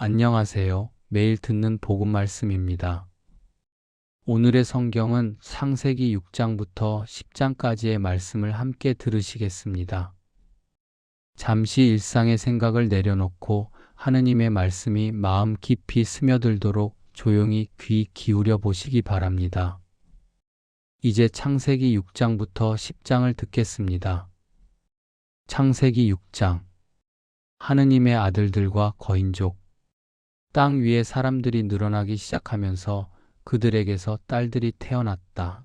안녕하세요. 매일 듣는 복음 말씀입니다. 오늘의 성경은 창세기 6장부터 10장까지의 말씀을 함께 들으시겠습니다. 잠시 일상의 생각을 내려놓고 하느님의 말씀이 마음 깊이 스며들도록 조용히 귀 기울여 보시기 바랍니다. 이제 창세기 6장부터 10장을 듣겠습니다. 창세기 6장 하느님의 아들들과 거인족 땅 위에 사람들이 늘어나기 시작하면서 그들에게서 딸들이 태어났다.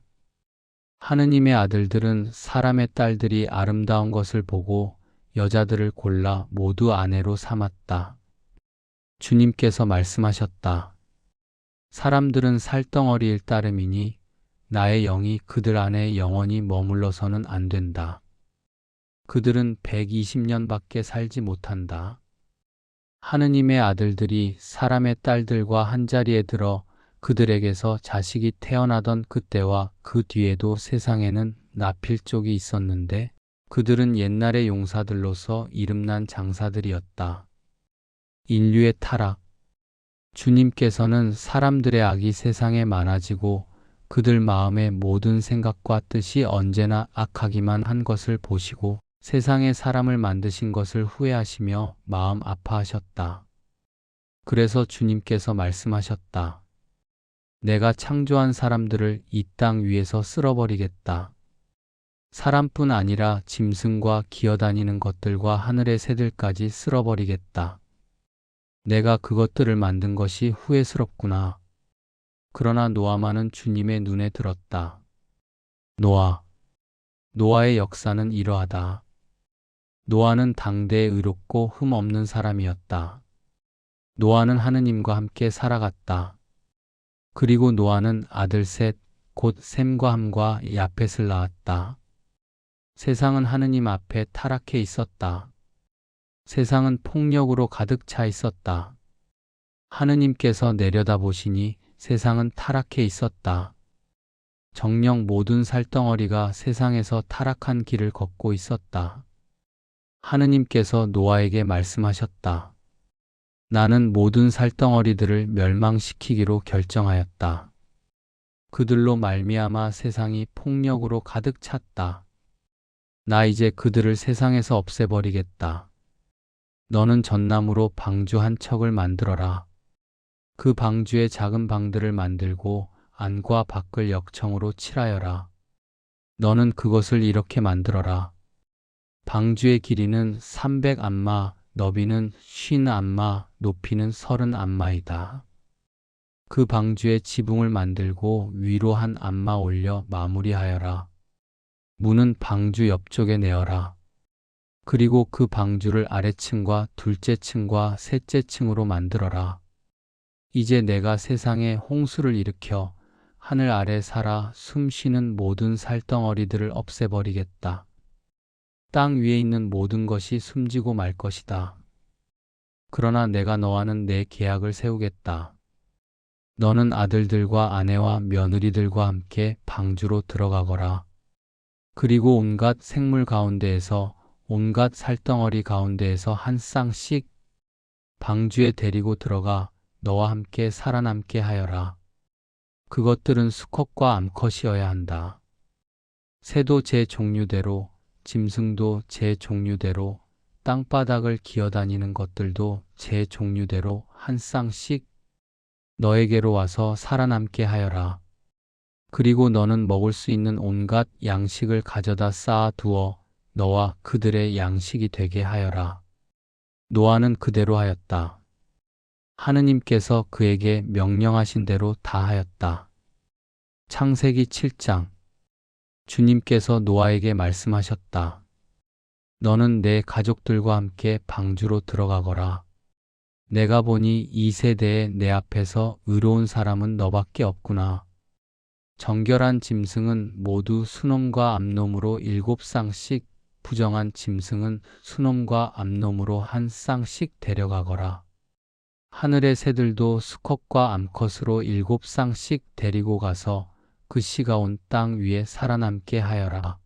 하느님의 아들들은 사람의 딸들이 아름다운 것을 보고 여자들을 골라 모두 아내로 삼았다. 주님께서 말씀하셨다. 사람들은 살덩어리일 따름이니 나의 영이 그들 안에 영원히 머물러서는 안 된다. 그들은 120년밖에 살지 못한다. 하느님의 아들들이 사람의 딸들과 한자리에 들어 그들에게서 자식이 태어나던 그때와 그 뒤에도 세상에는 나필족이 있었는데 그들은 옛날의 용사들로서 이름난 장사들이었다. 인류의 타락. 주님께서는 사람들의 악이 세상에 많아지고 그들 마음의 모든 생각과 뜻이 언제나 악하기만 한 것을 보시고 세상에 사람을 만드신 것을 후회하시며 마음 아파하셨다. 그래서 주님께서 말씀하셨다. 내가 창조한 사람들을 이 땅 위에서 쓸어버리겠다. 사람뿐 아니라 짐승과 기어다니는 것들과 하늘의 새들까지 쓸어버리겠다. 내가 그것들을 만든 것이 후회스럽구나. 그러나 노아만은 주님의 눈에 들었다. 노아. 노아의 역사는 이러하다. 노아는 당대에 의롭고 흠 없는 사람이었다. 노아는 하느님과 함께 살아갔다. 그리고 노아는 아들 셋, 곧 셈과 함과 야펫을 낳았다. 세상은 하느님 앞에 타락해 있었다. 세상은 폭력으로 가득 차 있었다. 하느님께서 내려다보시니 세상은 타락해 있었다. 정령 모든 살덩어리가 세상에서 타락한 길을 걷고 있었다. 하느님께서 노아에게 말씀하셨다. 나는 모든 살덩어리들을 멸망시키기로 결정하였다. 그들로 말미암아 세상이 폭력으로 가득 찼다. 나 이제 그들을 세상에서 없애버리겠다. 너는 전나무로 방주 한 척을 만들어라. 그 방주에 작은 방들을 만들고 안과 밖을 역청으로 칠하여라. 너는 그것을 이렇게 만들어라. 방주의 길이는 300안마, 너비는 50안마, 높이는 30안마이다. 그 방주에 지붕을 만들고 위로 한 안마 올려 마무리하여라. 문은 방주 옆쪽에 내어라. 그리고 그 방주를 아래층과 둘째 층과 셋째 층으로 만들어라. 이제 내가 세상에 홍수를 일으켜 하늘 아래 살아 숨 쉬는 모든 살덩어리들을 없애버리겠다. 땅 위에 있는 모든 것이 숨지고 말 것이다. 그러나 내가 너와는 내 계약을 세우겠다. 너는 아들들과 아내와 며느리들과 함께 방주로 들어가거라. 그리고 온갖 생물 가운데에서 온갖 살덩어리 가운데에서 한 쌍씩 방주에 데리고 들어가 너와 함께 살아남게 하여라. 그것들은 수컷과 암컷이어야 한다. 새도 제 종류대로, 짐승도 제 종류대로, 땅바닥을 기어다니는 것들도 제 종류대로 한 쌍씩 너에게로 와서 살아남게 하여라. 그리고 너는 먹을 수 있는 온갖 양식을 가져다 쌓아 두어 너와 그들의 양식이 되게 하여라. 노아는 그대로 하였다. 하느님께서 그에게 명령하신 대로 다 하였다. 창세기 7장 주님께서 노아에게 말씀하셨다. 너는 내 가족들과 함께 방주로 들어가거라. 내가 보니 이 세대에 내 앞에서 의로운 사람은 너밖에 없구나. 정결한 짐승은 모두 수놈과 암놈으로 일곱 쌍씩, 부정한 짐승은 수놈과 암놈으로 한 쌍씩 데려가거라. 하늘의 새들도 수컷과 암컷으로 일곱 쌍씩 데리고 가서 그 시가 온 땅 위에 살아남게 하여라.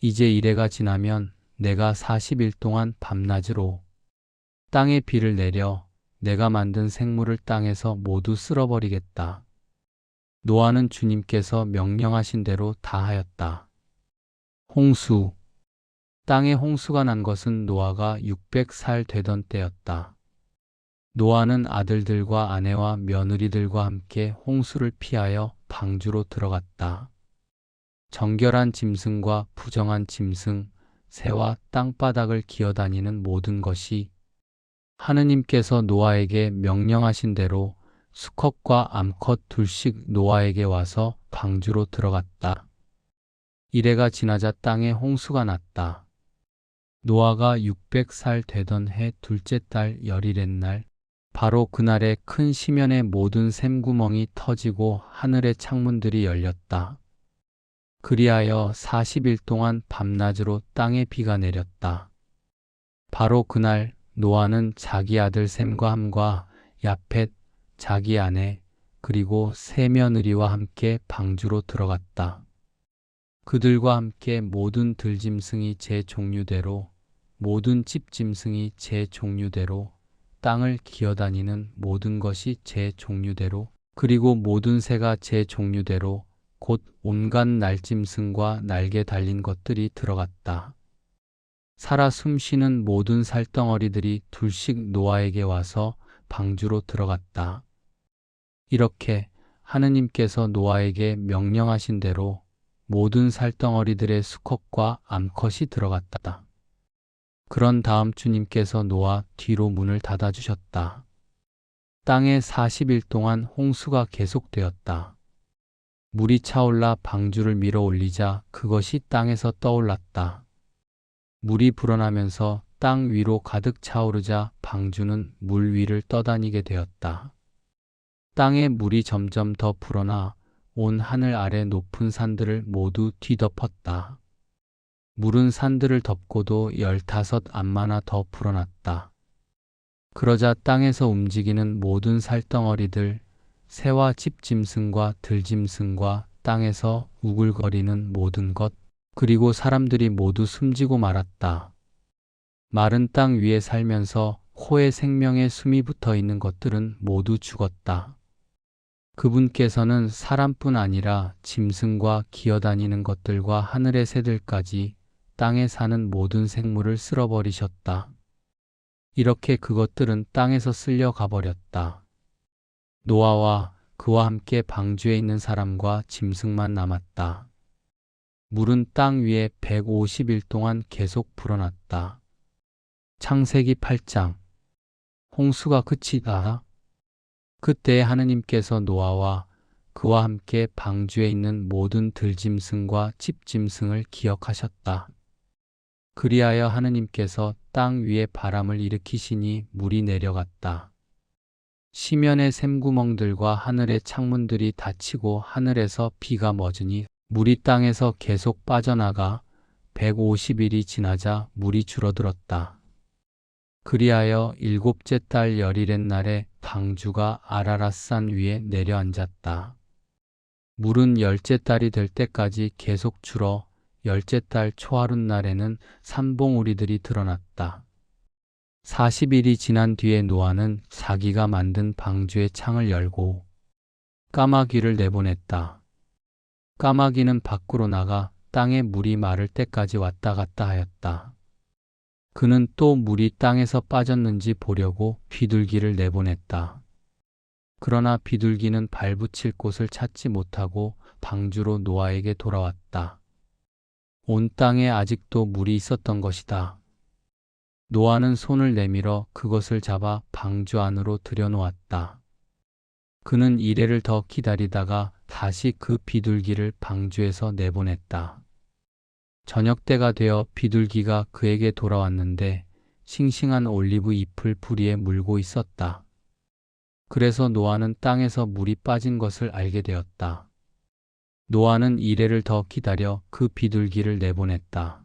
이제 이래가 지나면 내가 40일 동안 밤낮으로 땅에 비를 내려 내가 만든 생물을 땅에서 모두 쓸어버리겠다. 노아는 주님께서 명령하신 대로 다 하였다. 홍수. 땅에 홍수가 난 것은 노아가 600살 되던 때였다. 노아는 아들들과 아내와 며느리들과 함께 홍수를 피하여 방주로 들어갔다. 정결한 짐승과 부정한 짐승, 새와 땅바닥을 기어다니는 모든 것이 하느님께서 노아에게 명령하신 대로 수컷과 암컷 둘씩 노아에게 와서 방주로 들어갔다. 이래가 지나자 땅에 홍수가 났다. 노아가 600살 되던 해 둘째 달 열일의 날, 바로 그날에 큰 시면의 모든 샘구멍이 터지고 하늘의 창문들이 열렸다. 그리하여 40일 동안 밤낮으로 땅에 비가 내렸다. 바로 그날 노아는 자기 아들 샘과 함과 야펫, 자기 아내, 그리고 세 며느리와 함께 방주로 들어갔다. 그들과 함께 모든 들짐승이 제 종류대로, 모든 집짐승이 제 종류대로, 땅을 기어다니는 모든 것이 제 종류대로, 그리고 모든 새가 제 종류대로, 곧 온갖 날짐승과 날개 달린 것들이 들어갔다. 살아 숨쉬는 모든 살덩어리들이 둘씩 노아에게 와서 방주로 들어갔다. 이렇게 하느님께서 노아에게 명령하신 대로 모든 살덩어리들의 수컷과 암컷이 들어갔다. 그런 다음 주님께서 노아 뒤로 문을 닫아주셨다. 땅에 40일 동안 홍수가 계속되었다. 물이 차올라 방주를 밀어 올리자 그것이 땅에서 떠올랐다. 물이 불어나면서 땅 위로 가득 차오르자 방주는 물 위를 떠다니게 되었다. 땅에 물이 점점 더 불어나 온 하늘 아래 높은 산들을 모두 뒤덮었다. 물은 산들을 덮고도 열다섯 암마나 더 불어났다. 그러자 땅에서 움직이는 모든 살덩어리들, 새와 집짐승과 들짐승과 땅에서 우글거리는 모든 것, 그리고 사람들이 모두 숨지고 말았다. 마른 땅 위에 살면서 호의 생명에 숨이 붙어 있는 것들은 모두 죽었다. 그분께서는 사람뿐 아니라 짐승과 기어다니는 것들과 하늘의 새들까지 땅에 사는 모든 생물을 쓸어버리셨다. 이렇게 그것들은 땅에서 쓸려 가버렸다. 노아와 그와 함께 방주에 있는 사람과 짐승만 남았다. 물은 땅 위에 150일 동안 계속 불어났다. 창세기 8장 홍수가 그치다. 그때 하느님께서 노아와 그와 함께 방주에 있는 모든 들짐승과 집짐승을 기억하셨다. 그리하여 하느님께서 땅 위에 바람을 일으키시니 물이 내려갔다. 시면의 샘구멍들과 하늘의 창문들이 닫히고 하늘에서 비가 멎으니 물이 땅에서 계속 빠져나가 150일이 지나자 물이 줄어들었다. 그리하여 일곱째 달 열일의 날에 방주가 아라랏산 위에 내려앉았다. 물은 열째 달이 될 때까지 계속 줄어 열째 달 초하룻 날에는 산봉우리들이 드러났다. 40일이 지난 뒤에 노아는 자기가 만든 방주의 창을 열고 까마귀를 내보냈다. 까마귀는 밖으로 나가 땅에 물이 마를 때까지 왔다 갔다 하였다. 그는 또 물이 땅에서 빠졌는지 보려고 비둘기를 내보냈다. 그러나 비둘기는 발붙일 곳을 찾지 못하고 방주로 노아에게 돌아왔다. 온 땅에 아직도 물이 있었던 것이다. 노아는 손을 내밀어 그것을 잡아 방주 안으로 들여놓았다. 그는 이래를 더 기다리다가 다시 그 비둘기를 방주에서 내보냈다. 저녁 때가 되어 비둘기가 그에게 돌아왔는데 싱싱한 올리브 잎을 부리에 물고 있었다. 그래서 노아는 땅에서 물이 빠진 것을 알게 되었다. 노아는 이래를 더 기다려 그 비둘기를 내보냈다.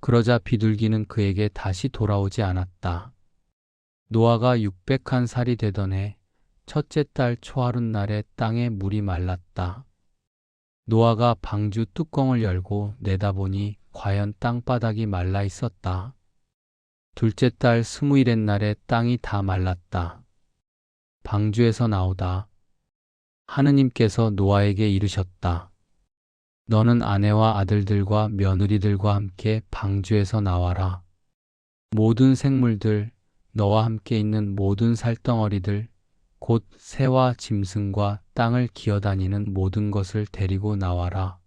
그러자 비둘기는 그에게 다시 돌아오지 않았다. 노아가 600한 살이 되던 해 첫째 달 초하룻 날에 땅에 물이 말랐다. 노아가 방주 뚜껑을 열고 내다보니 과연 땅바닥이 말라 있었다. 둘째 달 스무일의 날에 땅이 다 말랐다. 방주에서 나오다. 하느님께서 노아에게 이르셨다. 너는 아내와 아들들과 며느리들과 함께 방주에서 나와라. 모든 생물들, 너와 함께 있는 모든 살덩어리들, 곧 새와 짐승과 땅을 기어다니는 모든 것을 데리고 나와라.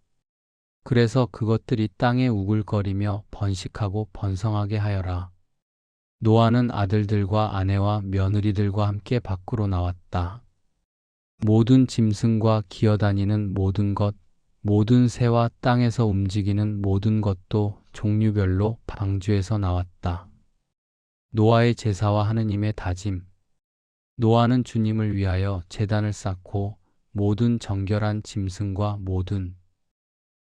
그래서 그것들이 땅에 우글거리며 번식하고 번성하게 하여라. 노아는 아들들과 아내와 며느리들과 함께 밖으로 나왔다. 모든 짐승과 기어다니는 모든 것, 모든 새와 땅에서 움직이는 모든 것도 종류별로 방주에서 나왔다. 노아의 제사와 하느님의 다짐. 노아는 주님을 위하여 제단을 쌓고 모든 정결한 짐승과 모든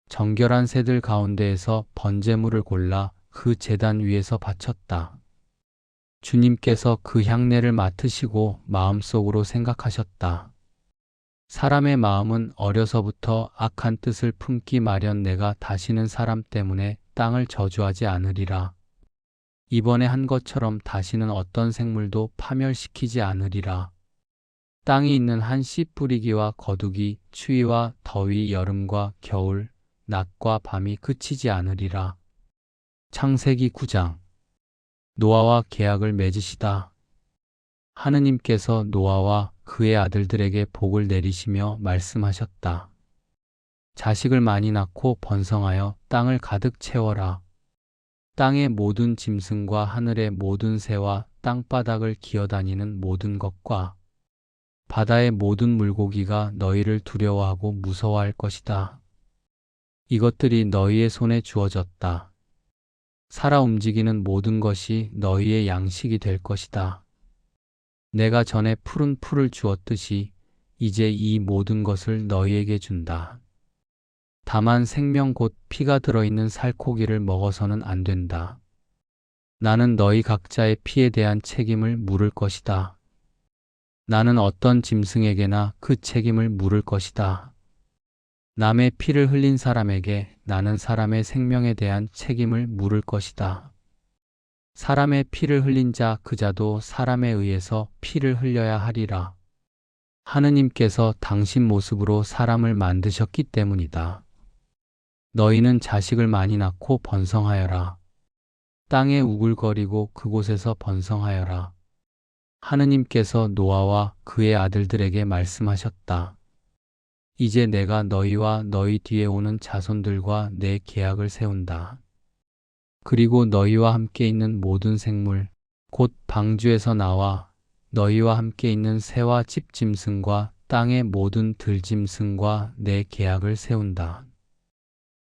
정결한 새들 가운데에서 번제물을 골라 그 제단 위에서 바쳤다. 주님께서 그 향내를 맡으시고 마음속으로 생각하셨다. 사람의 마음은 어려서부터 악한 뜻을 품기 마련 내가 다시는 사람 때문에 땅을 저주하지 않으리라. 이번에 한 것처럼 다시는 어떤 생물도 파멸시키지 않으리라. 땅이 있는 한 씨 뿌리기와 거두기, 추위와 더위, 여름과 겨울, 낮과 밤이 그치지 않으리라. 창세기 9장 노아와 계약을 맺으시다. 하느님께서 노아와 그의 아들들에게 복을 내리시며 말씀하셨다. 자식을 많이 낳고 번성하여 땅을 가득 채워라. 땅의 모든 짐승과 하늘의 모든 새와 땅바닥을 기어다니는 모든 것과 바다의 모든 물고기가 너희를 두려워하고 무서워할 것이다. 이것들이 너희의 손에 주어졌다. 살아 움직이는 모든 것이 너희의 양식이 될 것이다. 내가 전에 푸른 풀을 주었듯이 이제 이 모든 것을 너희에게 준다. 다만 생명 곧 피가 들어있는 살코기를 먹어서는 안 된다. 나는 너희 각자의 피에 대한 책임을 물을 것이다. 나는 어떤 짐승에게나 그 책임을 물을 것이다. 남의 피를 흘린 사람에게 나는 사람의 생명에 대한 책임을 물을 것이다. 사람의 피를 흘린 자 그 자도 사람에 의해서 피를 흘려야 하리라. 하느님께서 당신 모습으로 사람을 만드셨기 때문이다. 너희는 자식을 많이 낳고 번성하여라. 땅에 우글거리고 그곳에서 번성하여라. 하느님께서 노아와 그의 아들들에게 말씀하셨다. 이제 내가 너희와 너희 뒤에 오는 자손들과 내 계약을 세운다. 그리고 너희와 함께 있는 모든 생물, 곧 방주에서 나와 너희와 함께 있는 새와 집짐승과 땅의 모든 들짐승과 내 계약을 세운다.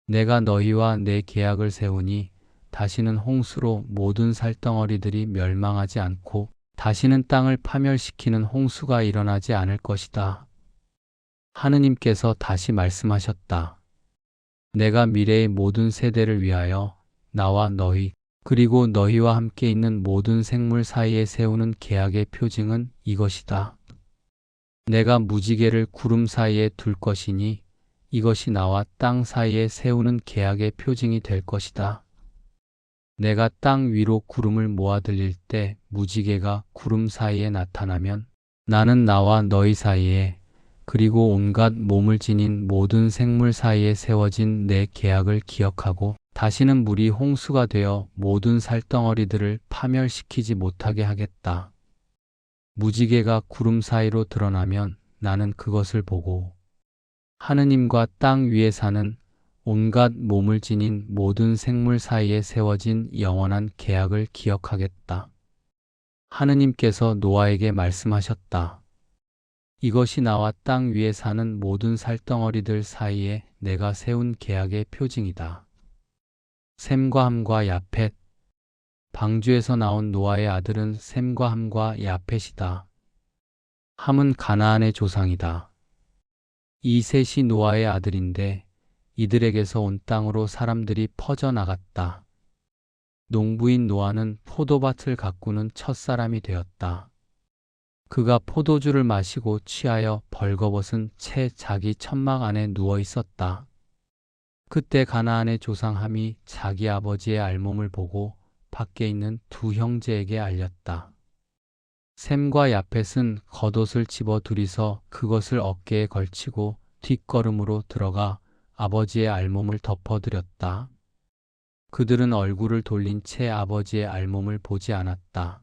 내가 너희와 내 계약을 세우니 다시는 홍수로 모든 살덩어리들이 멸망하지 않고 다시는 땅을 파멸시키는 홍수가 일어나지 않을 것이다. 하느님께서 다시 말씀하셨다. 내가 미래의 모든 세대를 위하여 나와 너희 그리고 너희와 함께 있는 모든 생물 사이에 세우는 계약의 표징은 이것이다. 내가 무지개를 구름 사이에 둘 것이니 이것이 나와 땅 사이에 세우는 계약의 표징이 될 것이다. 내가 땅 위로 구름을 모아 들릴 때 무지개가 구름 사이에 나타나면 나는 나와 너희 사이에 그리고 온갖 몸을 지닌 모든 생물 사이에 세워진 내 계약을 기억하고 다시는 물이 홍수가 되어 모든 살덩어리들을 파멸시키지 못하게 하겠다. 무지개가 구름 사이로 드러나면 나는 그것을 보고 하느님과 땅 위에 사는 온갖 몸을 지닌 모든 생물 사이에 세워진 영원한 계약을 기억하겠다. 하느님께서 노아에게 말씀하셨다. 이것이 나와 땅 위에 사는 모든 살덩어리들 사이에 내가 세운 계약의 표징이다. 셈과 함과 야펫 방주에서 나온 노아의 아들은 셈과 함과 야펫이다. 함은 가나안의 조상이다. 이 셋이 노아의 아들인데 이들에게서 온 땅으로 사람들이 퍼져 나갔다. 농부인 노아는 포도밭을 가꾸는 첫사람이 되었다. 그가 포도주를 마시고 취하여 벌거벗은 채 자기 천막 안에 누워 있었다. 그때 가나안의 조상 함이 자기 아버지의 알몸을 보고 밖에 있는 두 형제에게 알렸다. 샘과 야펫은 겉옷을 집어 둘이서 그것을 어깨에 걸치고 뒷걸음으로 들어가 아버지의 알몸을 덮어드렸다. 그들은 얼굴을 돌린 채 아버지의 알몸을 보지 않았다.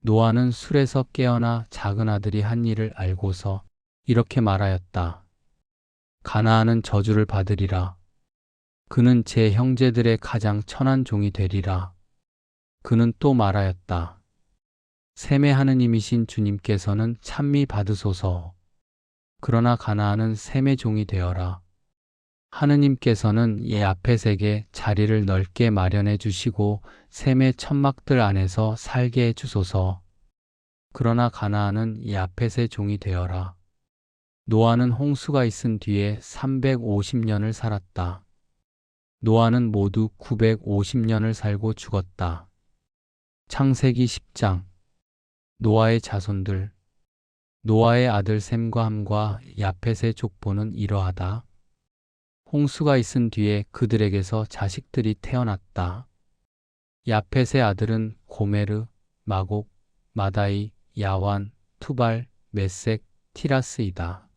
노아는 술에서 깨어나 작은 아들이 한 일을 알고서 이렇게 말하였다. 가나안은 저주를 받으리라. 그는 제 형제들의 가장 천한 종이 되리라. 그는 또 말하였다. 셈의 하느님이신 주님께서는 찬미 받으소서. 그러나 가나안은 셈의 종이 되어라. 하느님께서는 예 아펫에게 자리를 넓게 마련해 주시고 셈의 천막들 안에서 살게 해 주소서. 그러나 가나안은 이 아펫의 종이 되어라. 노아는 홍수가 있은 뒤에 350년을 살았다. 노아는 모두 950년을 살고 죽었다. 창세기 10장 노아의 자손들 노아의 아들 셈과 함과 야펫의 족보는 이러하다. 홍수가 있은 뒤에 그들에게서 자식들이 태어났다. 야펫의 아들은 고메르, 마곡, 마다이, 야완, 투발, 메색, 티라스이다.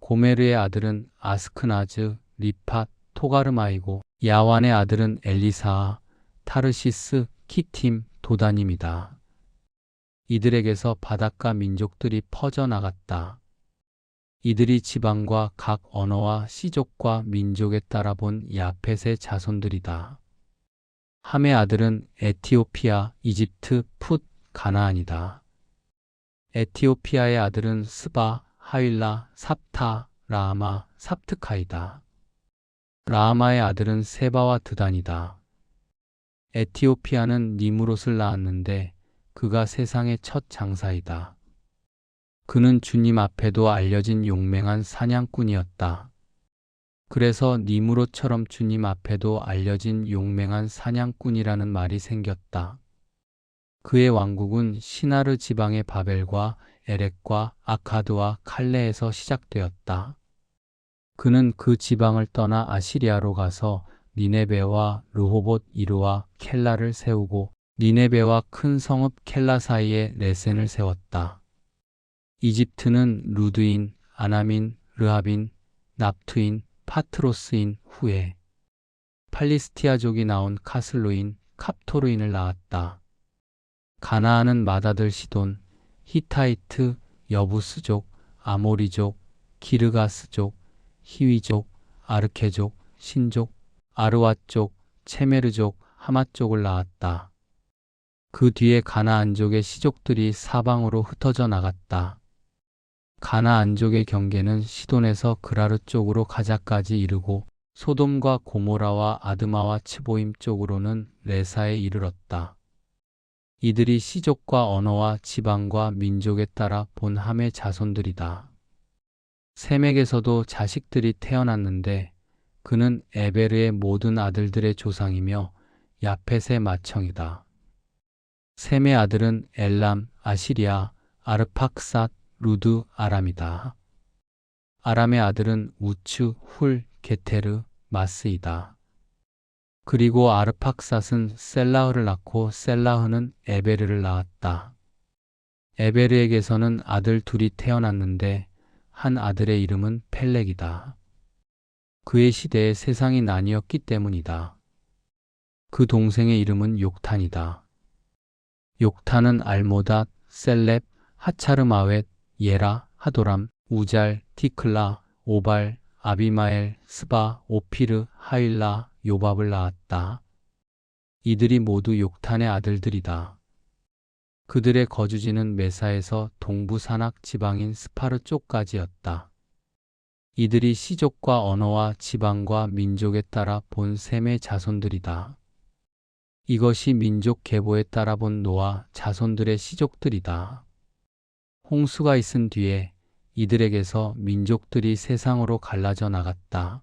고메르의 아들은 아스크나즈, 리팟, 토가르마이고 야완의 아들은 엘리사아, 타르시스, 키팀, 도다님이다. 이들에게서 바닷가 민족들이 퍼져나갔다. 이들이 지방과 각 언어와 시족과 민족에 따라 본 야펫의 자손들이다. 함의 아들은 에티오피아, 이집트, 풋, 가나안이다. 에티오피아의 아들은 스바, 하윌라, 삽타, 라아마, 삽트카이다. 라아마의 아들은 세바와 드단이다. 에티오피아는 니무롯을 낳았는데 그가 세상의 첫 장사이다. 그는 주님 앞에도 알려진 용맹한 사냥꾼이었다. 그래서 니무롯처럼 주님 앞에도 알려진 용맹한 사냥꾼이라는 말이 생겼다. 그의 왕국은 시나르 지방의 바벨과 에렉과 아카드와 칼레에서 시작되었다. 그는 그 지방을 떠나 아시리아로 가서 니네베와 르호봇 이르와 켈라를 세우고 니네베와 큰 성읍 켈라 사이에 레센을 세웠다. 이집트는 루드인, 아나민, 르하빈, 납투인, 파트로스인 후에 팔리스티아족이 나온 카슬로인, 캅토르인을 낳았다. 가나안은 맏아들 시돈, 히타이트, 여부스족, 아모리족, 기르가스족, 히위족, 아르케족, 신족, 아르와족, 체메르족, 하마족을 낳았다. 그 뒤에 가나안족의 시족들이 사방으로 흩어져 나갔다. 가나안족의 경계는 시돈에서 그라르 쪽으로 가자까지 이르고 소돔과 고모라와 아드마와 츠보임 쪽으로는 레사에 이르렀다. 이들이 시족과 언어와 지방과 민족에 따라 본 함의 자손들이다. 셈에게서도 자식들이 태어났는데 그는 에베르의 모든 아들들의 조상이며 야펫의 맏형이다. 셈의 아들은 엘람, 아시리아, 아르팍삿, 루드, 아람이다. 아람의 아들은 우츠, 훌, 게테르, 마스이다. 그리고 아르팍삿은 셀라흐를 낳고 셀라흐는 에베르를 낳았다. 에베르에게서는 아들 둘이 태어났는데 한 아들의 이름은 펠렉이다. 그의 시대에 세상이 나뉘었기 때문이다. 그 동생의 이름은 욕탄이다. 욕탄은 알모닷, 셀렙, 하차르마웻, 예라, 하도람, 우잘, 티클라, 오발, 아비마엘, 스바, 오피르, 하일라, 요밥을 낳았다. 이들이 모두 욕탄의 아들들이다. 그들의 거주지는 메사에서 동부 산악 지방인 스파르 쪽까지였다. 이들이 시족과 언어와 지방과 민족에 따라 본 셈의 자손들이다. 이것이 민족 계보에 따라 본 노아 자손들의 시족들이다. 홍수가 있은 뒤에 이들에게서 민족들이 세상으로 갈라져 나갔다.